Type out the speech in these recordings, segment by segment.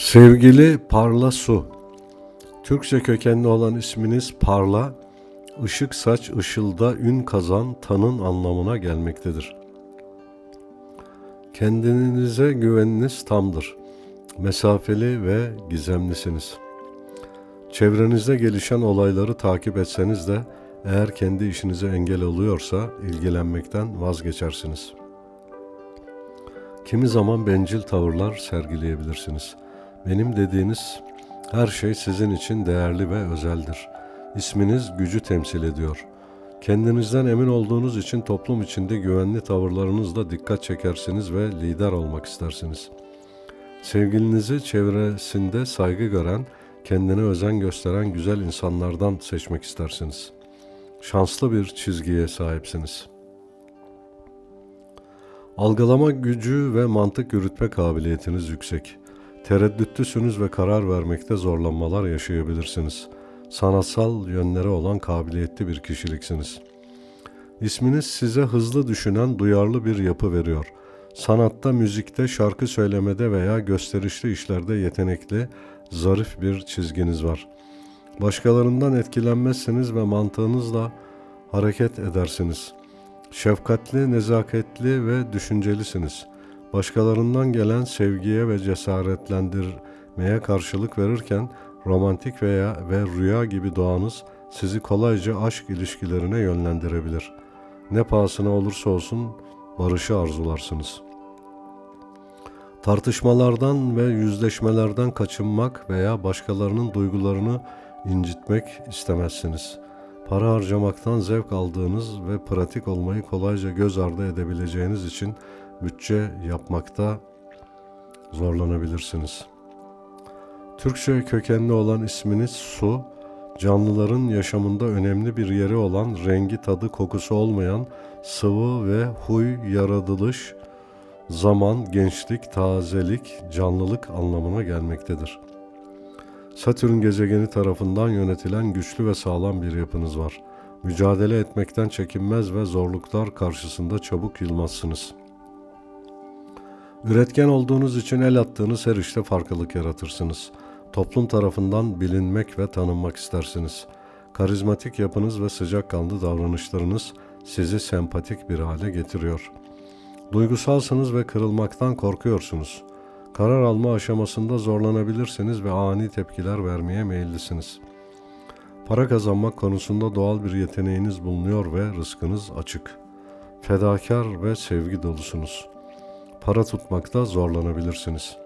Sevgili Parla Su, Türkçe kökenli olan isminiz Parla, ışık saç ışılda ün kazan tanın anlamına gelmektedir. Kendinize güveniniz tamdır. Mesafeli ve gizemlisiniz. Çevrenizde gelişen olayları takip etseniz de eğer kendi işinize engel oluyorsa ilgilenmekten vazgeçersiniz. Kimi zaman bencil tavırlar sergileyebilirsiniz. Benim dediğiniz her şey sizin için değerli ve özeldir. İsminiz gücü temsil ediyor. Kendinizden emin olduğunuz için toplum içinde güvenli tavırlarınızla dikkat çekersiniz ve lider olmak istersiniz. Sevgilinizi çevresinde saygı gören, kendine özen gösteren güzel insanlardan seçmek istersiniz. Şanslı bir çizgiye sahipsiniz. Algılama gücü ve mantık yürütme kabiliyetiniz yüksek. Tereddütlüsünüz ve karar vermekte zorlanmalar yaşayabilirsiniz. Sanatsal yönleri olan kabiliyetli bir kişiliksiniz. İsminiz size hızlı düşünen, duyarlı bir yapı veriyor. Sanatta, müzikte, şarkı söylemede veya gösterişli işlerde yetenekli, zarif bir çizginiz var. Başkalarından etkilenmezsiniz ve mantığınızla hareket edersiniz. Şefkatli, nezaketli ve düşüncelisiniz. Başkalarından gelen sevgiye ve cesaretlendirmeye karşılık verirken romantik veya ve rüya gibi doğanız sizi kolayca aşk ilişkilerine yönlendirebilir. Ne pahasına olursa olsun barışı arzularsınız. Tartışmalardan ve yüzleşmelerden kaçınmak veya başkalarının duygularını incitmek istemezsiniz. Para harcamaktan zevk aldığınız ve pratik olmayı kolayca göz ardı edebileceğiniz için bütçe yapmakta zorlanabilirsiniz. Türkçe kökenli olan isminiz Su, canlıların yaşamında önemli bir yeri olan rengi, tadı, kokusu olmayan sıvı ve huy, yaratılış, zaman, gençlik, tazelik, canlılık anlamına gelmektedir. Satürn gezegeni tarafından yönetilen güçlü ve sağlam bir yapınız var. Mücadele etmekten çekinmez ve zorluklar karşısında çabuk yılmazsınız. Üretken olduğunuz için el attığınız her işte farklılık yaratırsınız. Toplum tarafından bilinmek ve tanınmak istersiniz. Karizmatik yapınız ve sıcakkanlı davranışlarınız sizi sempatik bir hale getiriyor. Duygusalsınız ve kırılmaktan korkuyorsunuz. Karar alma aşamasında zorlanabilirsiniz ve ani tepkiler vermeye meyillisiniz. Para kazanmak konusunda doğal bir yeteneğiniz bulunuyor ve rızkınız açık. Fedakar ve sevgi dolusunuz. Para tutmakta zorlanabilirsiniz.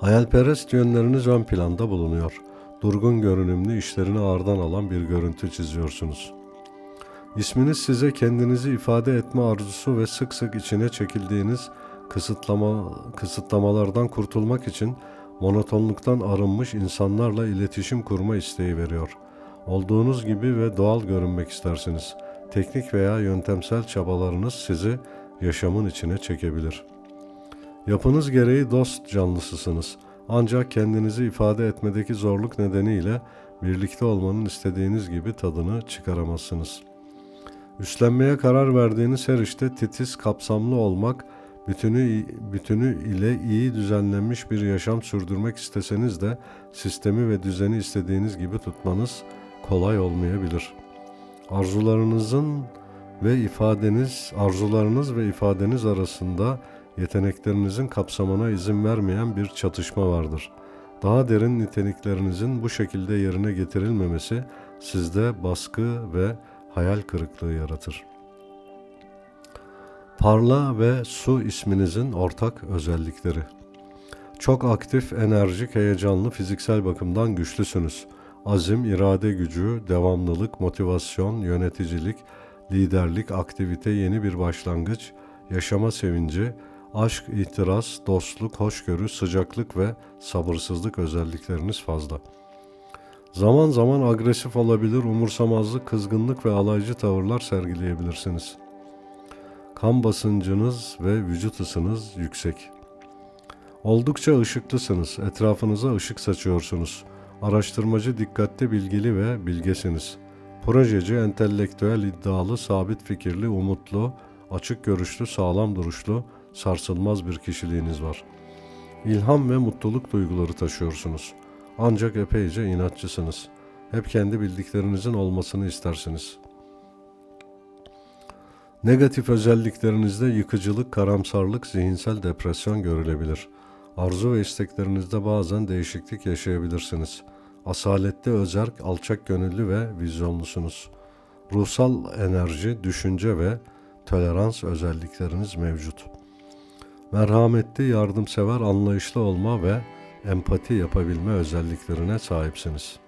Hayalperest yönleriniz ön planda bulunuyor. Durgun görünümlü işlerini ağırdan alan bir görüntü çiziyorsunuz. İsminiz size kendinizi ifade etme arzusu ve sık sık içine çekildiğiniz kısıtlama, kısıtlamalardan kurtulmak için monotonluktan arınmış insanlarla iletişim kurma isteği veriyor. Olduğunuz gibi ve doğal görünmek istersiniz. Teknik veya yöntemsel çabalarınız sizi yaşamın içine çekebilir. Yapınız gereği dost canlısısınız. Ancak kendinizi ifade etmedeki zorluk nedeniyle birlikte olmanın istediğiniz gibi tadını çıkaramazsınız. Üstlenmeye karar verdiğiniz her işte titiz, kapsamlı olmak, bütünü, bütünü ile iyi düzenlenmiş bir yaşam sürdürmek isteseniz de sistemi ve düzeni istediğiniz gibi tutmanız kolay olmayabilir. Arzularınızın ve ifadeniz, arzularınız ve ifadeniz arasında yeteneklerinizin kapsamına izin vermeyen bir çatışma vardır. Daha derin niteliklerinizin bu şekilde yerine getirilmemesi sizde baskı ve hayal kırıklığı yaratır. Parla ve su isminizin ortak özellikleri. Çok aktif, enerjik, heyecanlı, fiziksel bakımdan güçlüsünüz. Azim, irade gücü, devamlılık, motivasyon, yöneticilik, liderlik, aktivite, yeni bir başlangıç, yaşama sevinci, aşk, ihtiras, dostluk, hoşgörü, sıcaklık ve sabırsızlık özellikleriniz fazla. Zaman zaman agresif olabilir, umursamazlık, kızgınlık ve alaycı tavırlar sergileyebilirsiniz. Kan basıncınız ve vücut ısınız yüksek. Oldukça ışıklısınız, etrafınıza ışık saçıyorsunuz. Araştırmacı, dikkatli, bilgili ve bilgesiniz. Projeci, entelektüel, iddialı, sabit fikirli, umutlu, açık görüşlü, sağlam duruşlu, sarsılmaz bir kişiliğiniz var. İlham ve mutluluk duyguları taşıyorsunuz. Ancak epeyce inatçısınız. Hep kendi bildiklerinizin olmasını istersiniz. Negatif özelliklerinizde yıkıcılık, karamsarlık, zihinsel depresyon görülebilir. Arzu ve isteklerinizde bazen değişiklik yaşayabilirsiniz. Asaletli, özerk, alçak gönüllü ve vizyonlusunuz. Ruhsal enerji, düşünce ve tolerans özellikleriniz mevcut. Merhametli, yardımsever, anlayışlı olma ve empati yapabilme özelliklerine sahipsiniz.